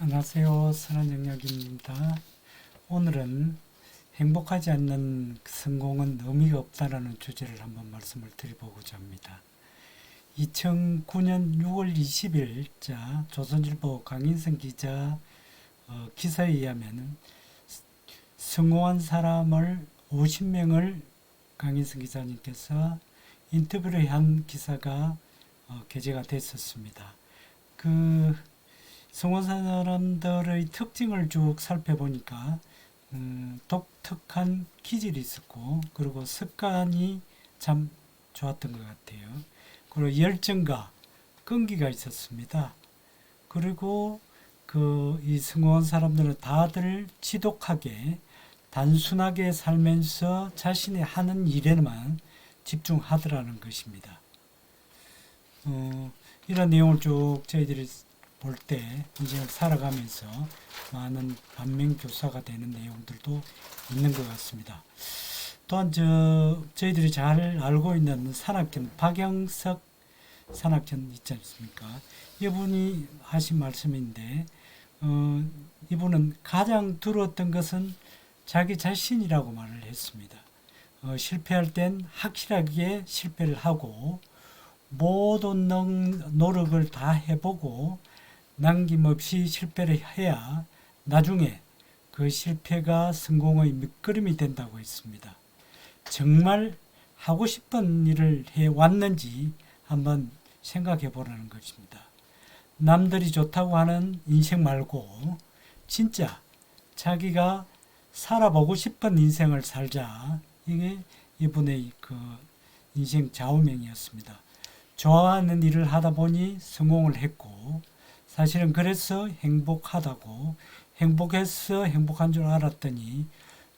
안녕하세요. 선한영역입니다. 오늘은 행복하지 않는 성공은 의미가 없다라는 주제를 한번 말씀을 드려보고자 합니다. 2009년 6월 20일자 조선일보 강인성 기자 어, 기사에 의하면 성공한 사람을 50명을 강인성 기자님께서 인터뷰를 한 기사가 어, 게재가 됐었습니다. 그 성원 사람들의 특징을 쭉 살펴보니까 음, 독특한 기질이 있었고 그리고 습관이 참 좋았던 것 같아요. 그리고 열정과 끈기가 있었습니다. 그리고 그 이 성공한 사람들은 다들 지독하게 단순하게 살면서 자신이 하는 일에만 집중하더라는 것입니다. 어, 이런 내용을 쭉 저희들이 볼때 인생을 살아가면서 많은 반면 교사가 되는 내용들도 있는 것 같습니다. 또한 저 저희들이 잘 알고 있는 산악견 박영석 산악견 있지 않습니까? 이분이 하신 말씀인데 어, 이분은 가장 두려웠던 것은 자기 자신이라고 말을 했습니다. 어, 실패할 땐 확실하게 실패를 하고 모든 능- 노력을 다 해보고 남김없이 실패를 해야 나중에 그 실패가 성공의 밑거름이 된다고 했습니다. 정말 하고 싶은 일을 해 왔는지 한번 생각해 보라는 것입니다. 남들이 좋다고 하는 인생 말고 진짜 자기가 살아보고 싶은 인생을 살자. 이게 이분의 그 인생 좌우명이었습니다. 좋아하는 일을 하다 보니 성공을 했고 사실은 그래서 행복하다고 행복해서 행복한 줄 알았더니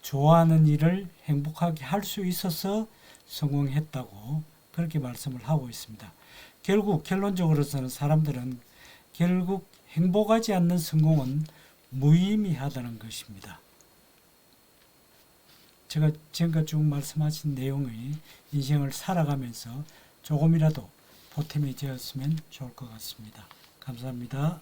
좋아하는 일을 행복하게 할 수 있어서 성공했다고 그렇게 말씀을 하고 있습니다. 결국 결론적으로서는 사람들은 결국 행복하지 않는 성공은 무의미하다는 것입니다. 제가 지금까지 쭉 말씀하신 내용의 인생을 살아가면서 조금이라도 보탬이 되었으면 좋을 것 같습니다. 감사합니다.